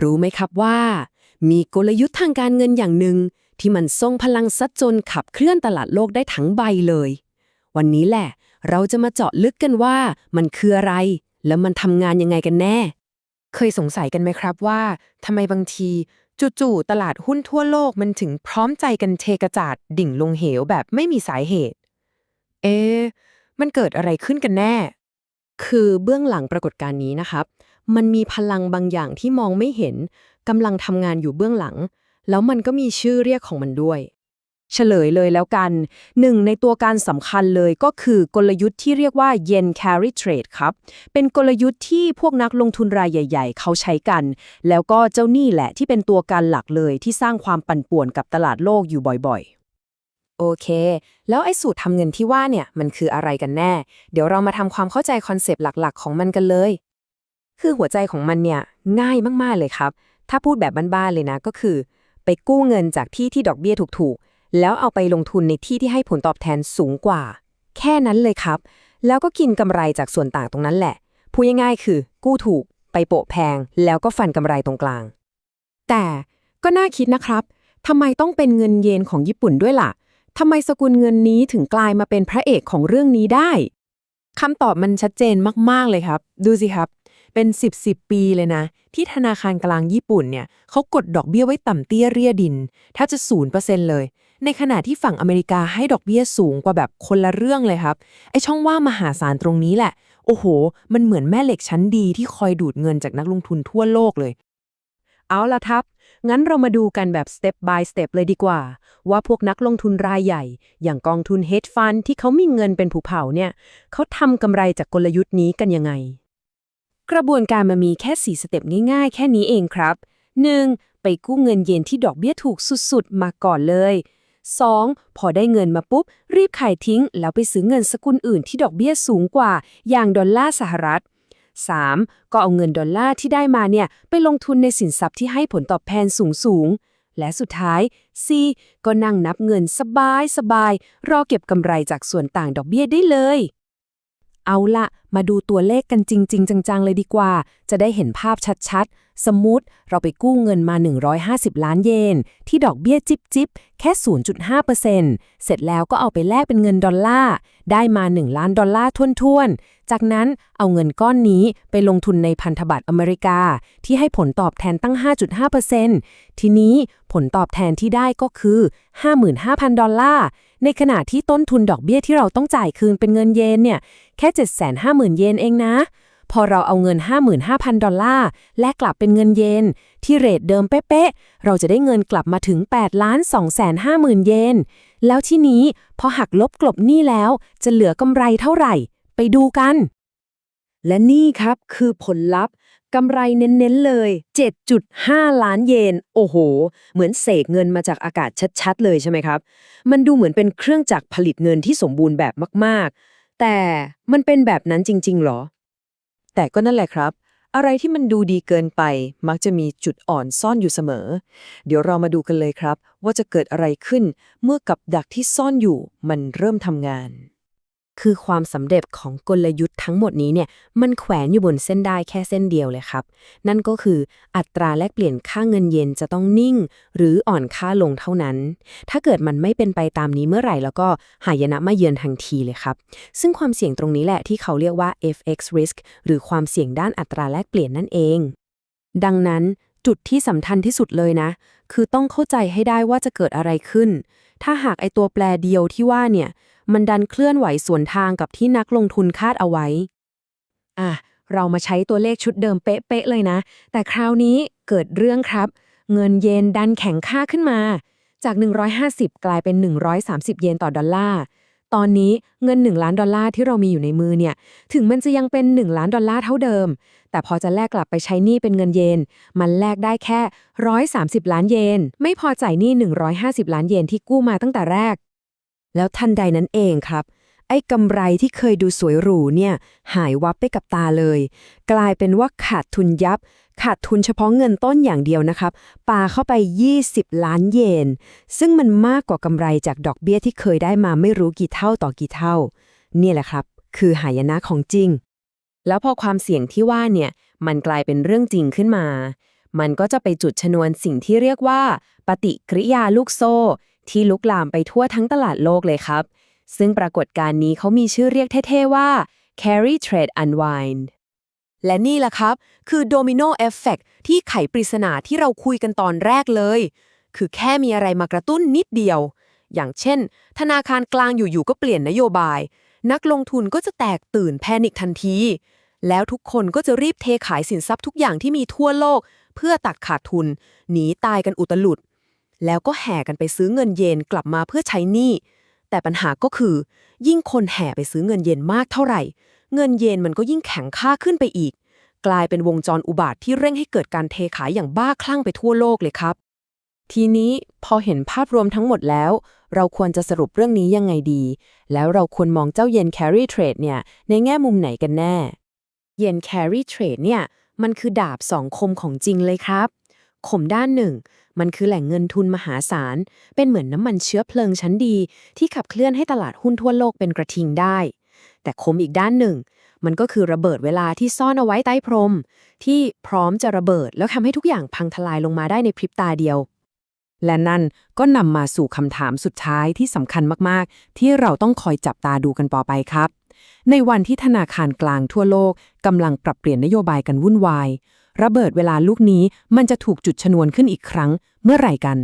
รู้ไหมครับว่า มีกลยุทธ์ทางการเงินอย่างหนึ่ง ที่มันทรงพลังซัดจนขับเคลื่อนตลาดโลกได้ทั้งใบเลย วันนี้แหละ เราจะมาเจาะลึกกันว่ามันคืออะไร แล้วมันทำงานยังไงกันแน่ เคยสงสัยกันไหมครับว่าทำไมบางทีจู่ๆตลาดหุ้นทั่วโลกมันถึงพร้อมใจกันเทกระจาดดิ่งลงเหวแบบไม่มีสาเหตุ เอ๊ะมันเกิดอะไรขึ้นกันแน่ คือเบื้องหลังปรากฏการณ์นี้นะครับ มันมีพลังบางอย่างที่มองไม่เห็นกำลังทำงานอยู่เบื้องหลัง แล้วมันก็มีชื่อเรียกของมันด้วย เฉลยเลยแล้วกันหนึ่งในตัวการสำคัญเลยก็คือกลยุทธ์ที่เรียกว่า yen carry trade ครับ เป็นกลยุทธ์ที่พวกนักลงทุนรายใหญ่ ๆ เขาใช้กัน แล้วก็เจ้านี่แหละที่เป็นตัวการหลักเลยที่สร้างความปั่นป่วนกับตลาดโลกอยู่บ่อยๆโอเค แล้วไอ้สูตรทำเงินที่ว่าเนี่ย มันคืออะไรกันแน่ เดี๋ยวเรามาทำความเข้าใจคอนเซปต์หลักๆ ของมันกันเลย คือหัวใจของมันเนี่ยง่ายมากๆเลยครับ ถ้าพูดแบบบ้านๆเลยนะก็คือ ไปกู้เงินจากที่ที่ดอกเบี้ยถูกๆ แล้วเอาไปลงทุนในที่ที่ให้ผลตอบแทนสูงกว่า แค่นั้นเลยครับ แล้วก็กินกำไรจากส่วนต่างตรงนั้นแหละพูดง่ายๆคือ กู้ถูก ไปโปะแพง แล้วก็ฟันกำไรตรงกลาง แต่ก็น่าคิดนะครับทำไมต้องเป็นเงินเยนของญี่ปุ่นด้วยล่ะทำไมสกุลเงินนี้ถึงกลายมาเป็นพระเอกของเรื่องนี้ได้คำตอบมันชัดเจนมากๆเลยครับ ดูสิครับ เป็น 10 10ปีเลยนะ ที่ธนาคารกลางญี่ปุ่นเนี่ยเขากดดอกเบี้ยไว้ต่ำเตี้ยเรียดิน ถ้าจะ0%เปอร์เซ็นเลย ในขณะที่ฝั่งอเมริกาให้ดอกเบี้ยสูงกว่าแบบคนละเรื่องเลยครับ ไอช่องว่างมหาศาลตรงนี้แหละ โอ้โห มันเหมือนแม่เหล็กชั้นดีที่คอยดูดเงินจากนักลงทุนทั่วโลกเลย เอาล่ะครับ งั้นเรามาดูกันแบบ step by step เลยดีกว่า ว่าพวกนักลงทุนรายใหญ่ อย่างกองทุน hedge fund ที่เขามีเงินเป็นผูเผาเนี่ยเขาทำกำไรจากกลยุทธ์นี้กันยังไง กระบวนการมันมีแค่ 4 สเต็ปง่ายๆ แค่นี้เองครับ 1. ไปกู้เงินเยนที่ดอกเบี้ยถูกสุดๆ มาก่อนเลย 2. พอได้เงินมาปุ๊บ รีบขายทิ้ง แล้วไปซื้อเงินสกุลอื่นที่ดอกเบี้ยสูงกว่า อย่างดอลลาร์สหรัฐ 3. ก็เอาเงินดอลลาร์ที่ได้มาเนี่ย ไปลงทุนในสินทรัพย์ที่ให้ผลตอบแทนสูงๆ และสุดท้าย C ก็นั่งนับเงินสบายๆ รอเก็บกำไรจากส่วนต่างดอกเบี้ยได้เลย เอาละมาดูตัวเลขกันจริง ๆ จัง ๆ เลยดีกว่า จะได้เห็นภาพชัด ๆ สมมุติเราไปกู้เงินมา 150 ล้านเยน ที่ดอกเบี้ยจิบจิบแค่ 0.5%เสร็จแล้วก็เอาไปแลกเป็นเงินดอลลาร์ ได้มา 1 ล้านดอลลาร์ท่วนๆ จากนั้นเอาเงินก้อนนี้ไปลงทุนในพันธบัตรอเมริกา ที่ให้ผลตอบแทนตั้ง 5.5%ทีนี้ผลตอบแทนที่ได้ก็คือ 55,000 ดอลลาร์ ในขณะที่ต้นทุนดอกเบี้ยที่เราต้องจ่ายคืนเป็นเงินเยนเนี่ยแค่ 750,000 เยนเองนะ พอเราเอาเงิน 55,000 ดอลลาร์แลกกลับเป็นเงินเยน ที่เรทเดิมเป๊ะๆ เราจะได้เงินกลับมาถึง8ล้าน250,000เยน แล้วที่นี้พอหักลบกลบหนี้แล้วจะเหลือกำไรเท่าไหร่ ไปดูกัน และนี่ครับคือผลลัพธ์ กำไรเน้นๆเลย 7.5 ล้านเยน โอ้โห เหมือนเสกเงินมาจากอากาศชัดๆ เลยใช่ไหมครับ มันดูเหมือนเป็นเครื่องจักรผลิตเงินที่สมบูรณ์แบบมากๆ แต่มันเป็นแบบนั้นจริงๆหรอ แต่ก็นั่นแหละครับ อะไรที่มันดูดีเกินไป มักจะมีจุดอ่อนซ่อนอยู่เสมอ เดี๋ยวเรามาดูกันเลยครับ ว่าจะเกิดอะไรขึ้นเมื่อกับดักที่ซ่อนอยู่มันเริ่มทำงาน คือความสำเร็จของกลยุทธ์ทั้งหมดนี้เนี่ยมันแขวนอยู่บนเส้นได้แค่เส้นเดียวเลยครับ นั่นก็คืออัตราแลกเปลี่ยนค่าเงินเยนจะต้องนิ่ง หรืออ่อนค่าลงเท่านั้น ถ้าเกิดมันไม่เป็นไปตามนี้เมื่อไหร่แล้วก็หายนะมาเยือนทันทีเลยครับ ซึ่งความเสี่ยงตรงนี้แหละที่เขาเรียกว่า FX risk หรือความเสี่ยงด้านอัตราแลกเปลี่ยนนั่นเอง ดังนั้น จุดที่สำคัญที่สุดเลยนะ คือต้องเข้าใจให้ได้ว่าจะเกิดอะไรขึ้น ถ้าหากไอตัวแปรเดียวที่ว่าเนี่ย มันดันเคลื่อนไหวสวนทางกับที่นักลงทุนคาดเอาไว้ อะ เรามาใช้ตัวเลขชุดเดิมเป๊ะๆเลยนะ แต่คราวนี้เกิดเรื่องครับ เงินเยนดันแข็งค่าขึ้นมา จาก 150 กลายเป็น 130 เยนต่อดอลลาร์ ตอนนี้เงิน 1 ล้านดอลลาร์ที่เรามีอยู่ในมือเนี่ย ถึงมันจะยังเป็น 1 ล้านดอลลาร์เท่าเดิม แต่พอจะแลกกลับไปใช้หนี้เป็นเงินเยน มันแลกได้แค่ 130 ล้านเยน ไม่พอจ่ายหนี้ 150 ล้านเยนที่กู้มาตั้งแต่แรก แล้วทันใดนั้นเองครับ ไอ้กำไรที่เคยดูสวยหรูเนี่ย หายวับไปกับตาเลย กลายเป็นว่าขาดทุนยับ ขาดทุนเฉพาะเงินต้นอย่างเดียวนะครับปาเข้าไป 20 ล้านเยน ซึ่งมันมากกว่ากำไรจากดอกเบี้ยที่เคยได้มาไม่รู้กี่เท่าต่อกี่เท่าเนี่ยแหละครับ คือหายนะของจริง แล้วพอความเสี่ยงที่ว่าเนี่ย มันกลายเป็นเรื่องจริงขึ้นมา มันก็จะไปจุดชนวนสิ่งที่เรียกว่า ปฏิกิริยาลูกโซ่ ที่ลุกลามไปทั่วทั้งตลาดโลกเลยครับ ซึ่งปรากฏการณ์นี้เขามีชื่อเรียกเท่ๆว่า carry trade unwind และนี่แหละครับ คือโดมิโนเอฟเฟกที่ไขปริศนาที่เราคุยกันตอนแรกเลย คือแค่มีอะไรมากระตุ้นนิดเดียว อย่างเช่น ธนาคารกลางอยู่ๆก็เปลี่ยนนโยบาย นักลงทุนก็จะแตกตื่นแพนิคทันที แล้วทุกคนก็จะรีบเทขายสินทรัพย์ทุกอย่างที่มีทั่วโลก เพื่อตัดขาดทุน หนีตายกันอุตลุด แล้วก็แห่กันไปซื้อเงินเยนกลับมาเพื่อใช้หนี้ แต่ปัญหาก็คือ ยิ่งคนแห่ไปซื้อเงินเยนมากเท่าไหร่ เงินเยนมันก็ยิ่งแข็งค่าขึ้นไปอีก กลายเป็นวงจรอุบาทที่เร่งให้เกิดการเทขายอย่างบ้าคลั่งไปทั่วโลกเลยครับ ทีนี้พอเห็นภาพรวมทั้งหมดแล้ว เราควรจะสรุปเรื่องนี้ยังไงดี แล้วเราควรมองเจ้าเยน carry trade เนี่ยในแง่มุมไหนกันแน่ เยน carry trade เนี่ยมันคือดาบสองคมของจริงเลยครับ คมด้านหนึ่ง มันคือแหล่งเงินทุนมหาศาล เป็นเหมือนน้ำมันเชื้อเพลิงชั้นดี ที่ขับเคลื่อนให้ตลาดหุ้นทั่วโลกเป็นกระทิงได้ แต่คมอีกด้านหนึ่ง มันก็คือระเบิดเวลาที่ซ่อนเอาไว้ใต้พรม ที่พร้อมจะระเบิดแล้วทำให้ทุกอย่างพังทลายลงมาได้ในพริบตาเดียวและนั่นก็นำมาสู่คำถามสุดท้ายที่สำคัญมาก ๆ ที่เราต้องคอยจับตาดูกันต่อไปครับ ในวันที่ธนาคารกลางทั่วโลกกำลังปรับเปลี่ยนนโยบายกันวุ่นวาย ระเบิดเวลาลูกนี้มันจะถูกจุดชนวนขึ้นอีกครั้งเมื่อไหร่กัน